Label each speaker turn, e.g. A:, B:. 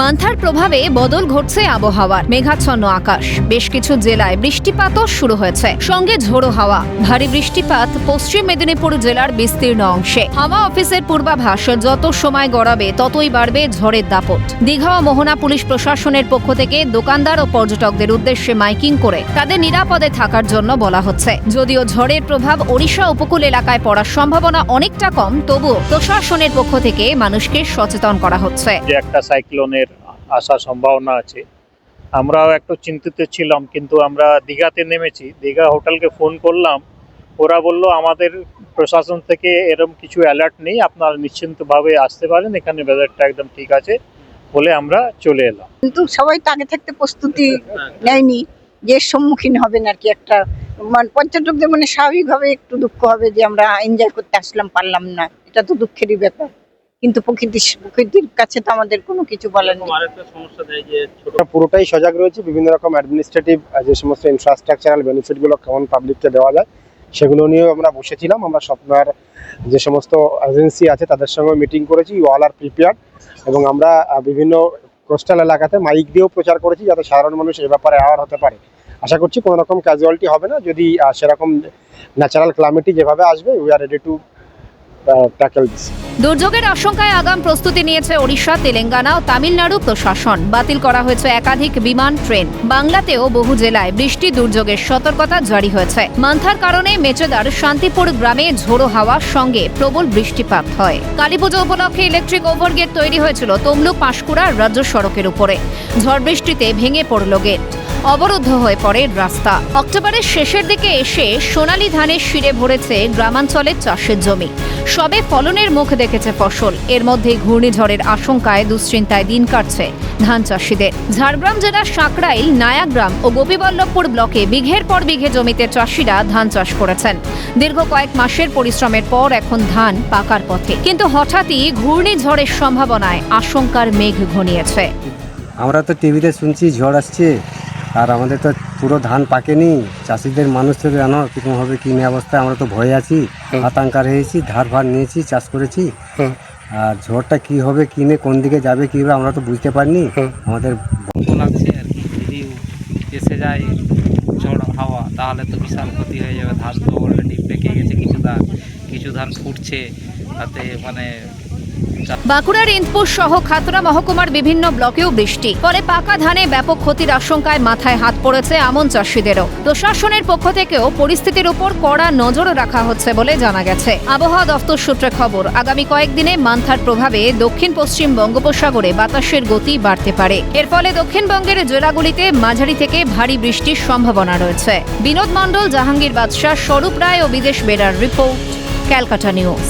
A: মান্থার প্রভাবে বদল ঘটছে আবহাওয়ার মেঘাচ্ছন্ন আকাশ। বেশ কিছু জেলায় বৃষ্টিপাতও শুরু হয়েছে। সঙ্গে ঝোড়ো হাওয়া। ভারী বৃষ্টিপাত পশ্চিম মেদিনীপুর জেলার বিস্তীর্ণ অংশে। হাওয়া অফিসের পূর্বাভাস, যত সময় গড়াবে, ততই বাড়বে ঝড়ের দাপট। দীঘা ও মোহনা পুলিশ প্রশাসনের পক্ষ থেকে দোকানদার ও পর্যটকদের উদ্দেশ্যে মাইকিং করে তাদের নিরাপদে থাকার জন্য বলা হচ্ছে। যদিও ঝড়ের প্রভাব ওড়িশা উপকূল এলাকায় পড়ার সম্ভাবনা অনেকটা কম, তবুও প্রশাসনের পক্ষ থেকে মানুষকে সচেতন করা হচ্ছে।
B: যে একটা সাইক্লোনের আসার সম্ভাবনা আছে। আমরাও একটু চিন্তিত ছিলাম, কিন্তু আমরা দীঘাতে নেমেছি। দীঘা হোটেলকে ফোন করলাম। ওরা বলল, আমাদের প্রশাসন থেকে এরকম কিছু অ্যালার্ট নেই। আপনারা নিশ্চিন্তভাবে আসতে পারেন। এখানে ওয়েদারটা একদম ঠিক আছে। বলে আমরা চলে এলাম।
C: কিন্তু সবাই তো আগে থাকতে প্রস্তুতি নেয়নি যে সম্মুখীন হবেন আর কি একটা মানে পর্যটকদের মানে স্বাভাবিকভাবে একটু দুঃখ হবে যে আমরা এনজয় করতে আসলাম, পারলাম না। এটা তো দুঃখেরই ব্যাপার। কিন্তু প্রকৃতি প্রকৃতির কাছে তো আমাদের কোনো কিছু বলার নেই।
D: পুরোটাই সজাগ রয়েছে বিভিন্ন রকম অ্যাডমিনিস্ট্রেটিভ যে সমস্ত ইনফ্রাস্ট্রাকচারাল বেনিফিটগুলো কেমন পাবলিককে দেওয়া যায় সেগুলো নিয়েও আমরা বসেছিলাম আমরা সফটওয়্যার যে সমস্ত এজেন্সি আছে তাদের সঙ্গে মিটিং করেছি অল আর প্রিপেয়ার এবং আমরা বিভিন্ন কোস্টাল এলাকাতে মাইক দিয়েও প্রচার করেছি যাতে সাধারণ মানুষ এ ব্যাপারে অ্যাওয়ার হতে পারে। আশা করছি কোনো রকম ক্যাজুয়ালিটি হবে না যদি সেরকম ন্যাচারাল ক্লাইমেটই যেভাবে আসবে উই আর রেডি টু
A: দুর্যোগের আশঙ্কায় আগাম প্রস্তুতি নিয়েছে ওড়িশা, তেলেঙ্গানা ও তামিলনাড়ু প্রশাসন। বাতিল করা হয়েছে একাধিক বিমান, ট্রেন। বাংলাতেও বহু জেলায় বৃষ্টি, দুর্যোগের সতর্কতা জারি হয়েছে। মান্থার কারণে মেচেদার শান্তিপুর গ্রামে ঝোড়ো হাওয়ার সঙ্গে প্রবল বৃষ্টিপাত হয়। কালীপুজো উপলক্ষে ইলেকট্রিক ওভারগেট তৈরি হয়েছিল তমলুক পাঁশকুড়া রাজ্য সড়কের উপরে। ঝড় বৃষ্টিতে ভেঙে পড়ল গেট। অবরুদ্ধ হয়ে পড়ে রাস্তা। অক্টোবরের শেষের দিকে এসে সোনালী ধানের শিরে ভরেছে গ্রামাঞ্চলের চাষের জমি। সবে ফলনের মুখ দেখেছে ফসল। এর মধ্যে ঘূর্ণিঝড়ের আশঙ্কায় দুশ্চিন্তায় দিন কাটছে ধান চাষিদের। ঝাড়গ্রাম জেলার সাঁকরাইল নায়াগ্রাম ও গোপীবল্লভপুর ব্লকে বিঘের পর বিঘে জমিতে চাষিরা ধান চাষ করেছেন। দীর্ঘ কয়েক মাসের পরিশ্রমের পর এখন ধান পাকার পথে। কিন্তু হঠাৎই ঘূর্ণিঝড়ের সম্ভাবনায় আশঙ্কার মেঘ ঘনিয়েছে।
E: আমরা তো টিভিতে শুনছি ঝড় আসছে। আর আমাদের তো পুরো ধান পাকেনি চাষিদের মানুষ তো জানো কীরকম হবে কী নিয়ে অবস্থায় আমরা তো ভয়ে আছি। আতঙ্কার হয়েছি ধার ভার নিয়েছি চাষ করেছি। আর ঝড়টা কি হবে কিনে কোন দিকে যাবে কী হবে আমরা তো বুঝতে পারিনি। আমাদের
F: লাগছে আর কি যদি এসে যায় ঝড় হাওয়া তাহলে তো বিশাল ক্ষতি হয়ে যাবে। ধান তো অলরেডি পেকে গেছে কিছু ধান কিছু ধান ফুটছে। তাতে মানে
A: বাঁকুড়ার ইন্দপুর সহ খাতড়া মহকুমার বিভিন্ন ব্লকেও বৃষ্টি। ফলে পাকা ধানে ব্যাপক ক্ষতির আশঙ্কায় মাথায় হাত পড়েছে আমন চাষিদেরও। প্রশাসনের পক্ষ থেকেও পরিস্থিতির উপর কড়া নজর রাখা হচ্ছে বলে জানা গেছে। আবহাওয়া দফতর সূত্রে খবর, আগামী কয়েকদিনে মান্থার প্রভাবে দক্ষিণ পশ্চিম বঙ্গোপসাগরে বাতাসের গতি বাড়তে পারে। এর ফলে দক্ষিণবঙ্গের জেলাগুলিতে মাঝারি থেকে ভারী বৃষ্টির সম্ভাবনা রয়েছে। বিনোদ মণ্ডল, জাহাঙ্গীর বাদশাহ, স্বরূপ রায় ও বিদেশ বেড়ার রিপোর্ট, ক্যালকাটা নিউজ।